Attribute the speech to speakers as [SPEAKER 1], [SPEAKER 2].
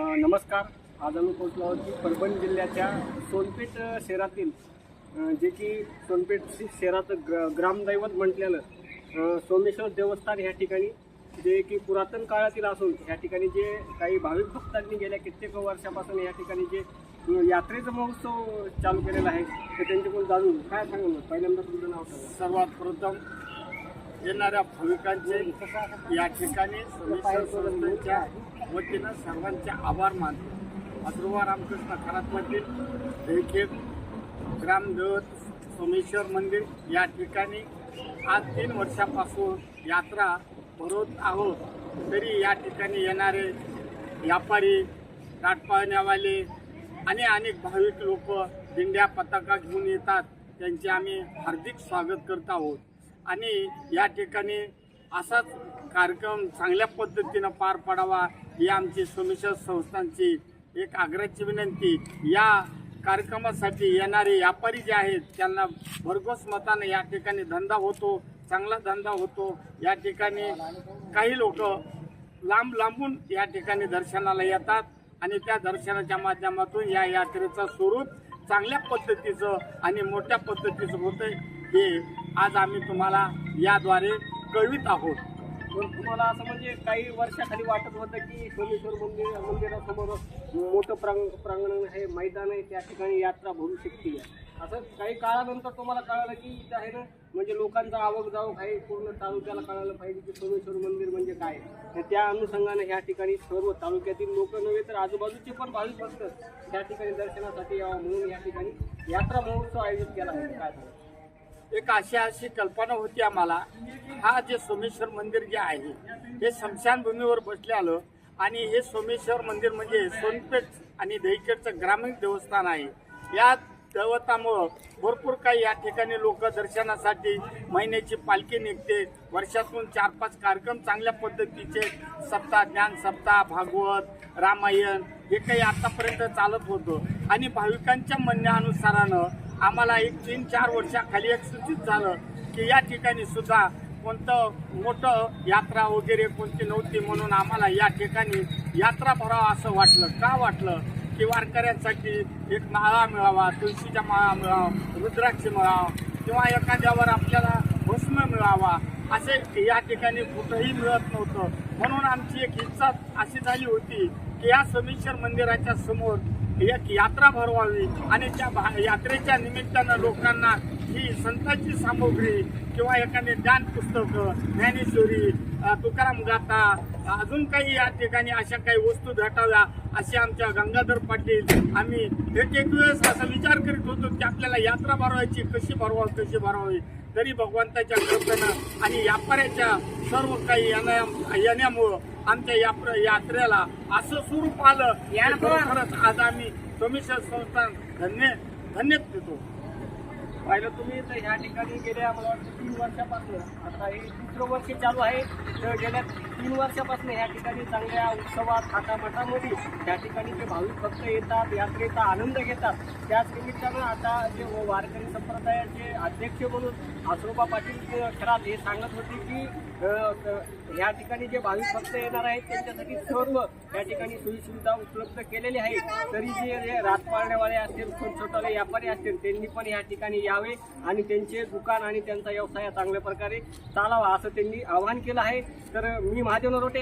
[SPEAKER 1] नमस्कार. आज आम्ही पोहोचलो आहोत की परभणी जिल्ह्याच्या सोनपेठ शहरातील जे की सोनपेठ शहराचं ग्र ग्रामदैवत म्हटलेलं सोमेश्वर देवस्थान ह्या ठिकाणी जे की पुरातन काळातील असून ह्या ठिकाणी जे काही भाविक भक्तांनी गेल्या कित्येक वर्षापासून या ठिकाणी जे यात्रेचा महोत्सव चालू केलेला आहे ते त्यांच्याकडून जाणून काय सांगू पहिल्यांदा तुमचं नाव
[SPEAKER 2] सर्वात प्रथम येणाऱ्या भाविकांचे या ठिकाणी सोमेश्वर संस्थांच्या वतीनं सर्वांचे आभार मानतो. अथर्वा रामकृष्ण खरातमधील देखील ग्रामदेवत सोमेश्वर मंदिर या ठिकाणी आज तीन वर्षापासून यात्रा भरवत आहोत. तरी या ठिकाणी येणारे व्यापारी राटपाळण्यावाले आणि अनेक भाविक लोक दिंड्या पताका घेऊन येतात. त्यांचे आम्ही हार्दिक स्वागत करत आहोत. आणि या ठिकाणी असाच कार्यक्रम चांगल्या पद्धतीनं पार पाडावा ही आमची सोमेश्वर संस्थांची एक आग्रहाची विनंती. या कार्यक्रमासाठी येणारे व्यापारी जे आहेत त्यांना भरघोस मताने या ठिकाणी धंदा होतो चांगला धंदा होतो. या ठिकाणी काही लोक लांब लांबून या ठिकाणी दर्शनाला येतात आणि त्या दर्शनाच्या माध्यमातून या यात्रेचं स्वरूप चांगल्या पद्धतीचं आणि मोठ्या पद्धतीचं होतं हे आज आम्ही तुम्हाला याद्वारे कळवित आहोत.
[SPEAKER 1] पण तुम्हाला असं म्हणजे काही वर्षाखाली वाटत होतं की सोमेश्वर मंदिर मंदिरासमोर मोठं प्रांग प्रांगण आहे मैदान आहे त्या ठिकाणी यात्रा भरू शकते. असं काही काळानंतर तुम्हाला कळालं की इथं आहे ना म्हणजे लोकांचा आवक जावक आहे पूर्ण तालुक्याला कळायला पाहिजे की सोमेश्वर मंदिर म्हणजे काय. तर त्या अनुषंगाने ह्या ठिकाणी सर्व तालुक्यातील लोक नव्हे तर आजूबाजूचे पण भाविक भक्त त्या ठिकाणी दर्शनासाठी यावं म्हणून या ठिकाणी यात्रा महोत्सव आयोजित केला आहे काय झालं
[SPEAKER 2] एक अशी अशी कल्पना होती आम्हाला. हा जे सोमेश्वर मंदिर जे आहे हे स्मशानभूमीवर बसले आलं. आणि हे सोमेश्वर मंदिर म्हणजे सोनपेठ आणि दहीखेडचं ग्रामीण देवस्थान आहे. या देवतामुळं भरपूर काही या ठिकाणी लोक दर्शनासाठी महिन्याची पालखी निघते. वर्षातून चार पाच कार्यक्रम चांगल्या पद्धतीचे सप्ताह ज्ञान सप्ताह भागवत रामायण हे काही आतापर्यंत चालत होतं. आणि भाविकांच्या म्हणण्यानुसारानं आम्हाला एक तीन चार वर्षाखाली एक सूचित झालं की या ठिकाणी सुद्धा कोणतं मोठं यात्रा वगैरे कोणती नव्हती म्हणून आम्हाला या ठिकाणी यात्रा भरावं असं वाटलं. का वाटलं? की वारकऱ्यांसाठी एक माळा मिळावा तुळशीच्या माळा मिळावा रुद्राक्ष मिळावा किंवा एखाद्यावर आपल्याला भस्म मिळावा असे या ठिकाणी कुठंही मिळत नव्हतं. म्हणून आमची एक इच्छा अशी झाली होती की या सोमेश्वर मंदिराच्या समोर एक यात्रा भरवावी आणि त्या भा- यात्रेच्या निमित्तानं लोकांना ही संतांची सामुग्री किंवा एखादी ज्ञान पुस्तकं ज्ञानेश्वरी तुकाराम गाथा अजून काही या ठिकाणी अशा काही वस्तू भेटाव्या असे आमच्या गंगाधर पाटील आम्ही एक एक वेळेस असा विचार करीत होतो की आपल्याला यात्रा भरवायची कशी भरवावी कशी भरवावी तरी भगवंताच्या कृपेनं आणि व्यापाऱ्याच्या सर्व काही येण्या येण्यामुळं आमच्या यात्रा यात्रेला असं स्वरूप आलं की खरोखरच आज आम्ही सोमेश्वर संस्थान धन्य धन्य देतो.
[SPEAKER 1] पाहिलं तुम्ही तर ह्या ठिकाणी गेल्या मला वाटतं तीन वर्षापासून. आता हे दुसरं वर्ष चालू आहे. तर गेल्या तीन वर्षापासून ह्या ठिकाणी चांगल्या उत्सवात थाटामाटामध्ये त्या ठिकाणी जे भाविक भक्त येतात यात्रेचा आनंद घेतात त्याच निमित्तानं आता जे वारकरी संप्रदायाचे अध्यक्ष म्हणून आसरोबा पाटील खरात हे सांगत होते की ह्या ठिकाणी जे भाविक भक्त येणार आहेत त्यांच्यासाठी सर्व या ठिकाणी सोयीसुविधा उपलब्ध केलेली आहे तरी जे राजपाळण्यावाले असतील छोट छोटाले व्यापारी असतील त्यांनी पण या ठिकाणी या यावे आणि त्यांचे दुकान आणि त्यांचा व्यवसाय चांगल्या प्रकारे चालावा असं त्यांनी आवाहन केलं आहे. तर मी महादेव नरोटे